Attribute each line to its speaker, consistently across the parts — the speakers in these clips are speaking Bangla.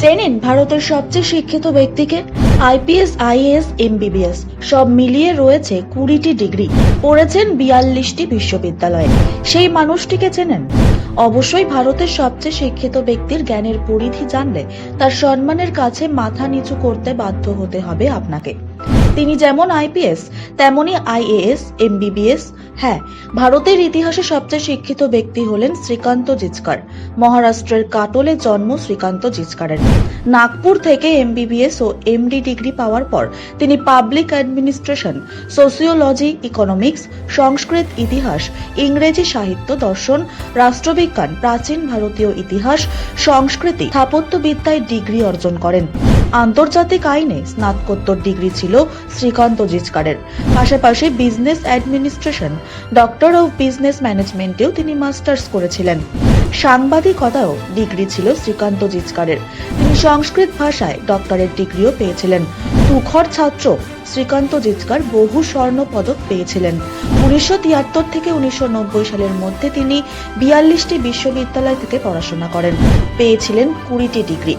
Speaker 1: চেনেন ভারতের সবচেয়ে শিক্ষিত ব্যক্তিকে আইপিএস, আইএএস, এমবিবিএস, সব মিলিয়ে রয়েছে কুড়িটি ডিগ্রি। পড়েছেন বিয়াল্লিশটি বিশ্ববিদ্যালয়ে। সেই মানুষটিকে চেনেন? অবশ্যই ভারতের সবচেয়ে শিক্ষিত ব্যক্তির জ্ঞানের পরিধি জানলে তার সম্মানের কাছে মাথা নিচু করতে বাধ্য হতে হবে আপনাকে। তিনি যেমন আইপিএস, তেমনি আইএএস, এমবিবিএস হ্যাঁ ভারতের ইতিহাসে সবচেয়ে শিক্ষিত ব্যক্তি হলেন শ্রীকান্ত জিচকার। মহারাষ্ট্রের কাটলে জন্ম শ্রীকান্ত জিচকারের। নাগপুর থেকে এমবিবিএস ও এমডি ডিগ্রি পাওয়ার পর তিনি public administration, sociology, economics, Sanskrit ইতিহাস, ইংরেজি সাহিত্য দর্শন, রাষ্ট্রবিজ্ঞান, প্রাচীন ভারতীয় ইতিহাস, সংস্কৃতি, স্থাপত্যবিদ্যায় ডিগ্রি অর্জন করেন। আন্তর্জাতিক আইনে স্নাতকোত্তর ডিগ্রি ছিল শ্রীকান্ত জিচকারের। পাশাপাশি business administration, doctor of business ম্যানেজমেন্টেও তিনি মাস্টার্স করেছিলেন। সাংবাদিকতাও ডিগ্রি ছিল শ্রীকান্ত জিচকারের। তিনি সংস্কৃত ভাষায় ডক্টরের ডিগ্রিও পেয়েছিলেন। তুখর ছাত্র শ্রীকান্ত জিচকার বহু স্বর্ণ পদক পেয়েছিলেন। উনিশশো তিয়াত্তর থেকে উনিশশো নব্বই সালের মধ্যে তিনি বিয়াল্লিশটি বিশ্ববিদ্যালয় থেকে পড়াশোনা করেন। পেয়েছিলেন কুড়িটি ডিগ্রি।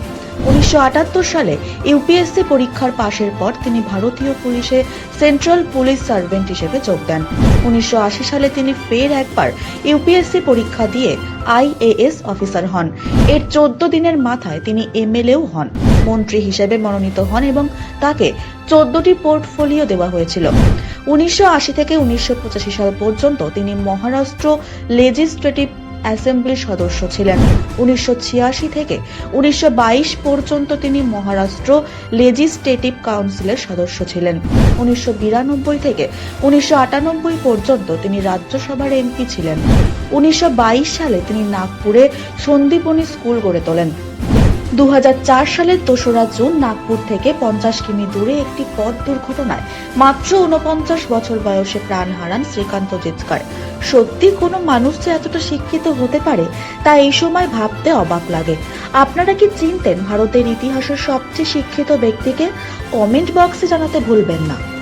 Speaker 1: উনিশশো আটাত্তর সালে ইউপিএসসি পরীক্ষার পাশের পর তিনি ভারতীয় পুলিশে সেন্ট্রাল পুলিশ সার্ভেন্ট হিসেবে যোগ দেন। উনিশশো আশি সালে তিনি ফের একবার ইউপিএসসি পরীক্ষা দিয়ে আইএএস অফিসার হন। এর চোদ্দ দিনের মাথায় তিনি এমএলএও হন। মন্ত্রী হিসেবে মনোনীত হন এবং তাকে চোদ্দটি পোর্টফোলিও দেওয়া হয়েছিল। উনিশশো আশি থেকে উনিশশো পঁচাশি সাল পর্যন্ত তিনি মহারাষ্ট্র লেজিসলেটিভ অ্যাসেম্বলির সদস্য ছিলেন। উনিশশো ছিয়াশি থেকে উনিশশো বাইশ পর্যন্ত তিনি মহারাষ্ট্র লেজিসলেটিভ কাউন্সিলের সদস্য ছিলেন। উনিশশো বিরানব্বই থেকে উনিশশো আটানব্বই পর্যন্ত তিনি রাজ্যসভার এমপি ছিলেন। উনিশশো বাইশ সালে তিনি নাগপুরে সন্দীপনী স্কুল গড়ে তোলেন। দু সালের দোসরা জুন নাগপুর থেকে পঞ্চাশ কিমি দূরে একটি পথ দুর্ঘটনায় মাত্র উনপঞ্চাশ বছর বয়সে প্রাণ হারান শ্রীকান্ত জিতকার। সত্যি কোনো মানুষ যে এতটা শিক্ষিত হতে পারে তা এই সময় ভাবতে অবাক লাগে। আপনারা কি চিনতেন ভারতের ইতিহাসের সবচেয়ে শিক্ষিত ব্যক্তিকে? কমেন্ট বক্সে জানাতে ভুলবেন না।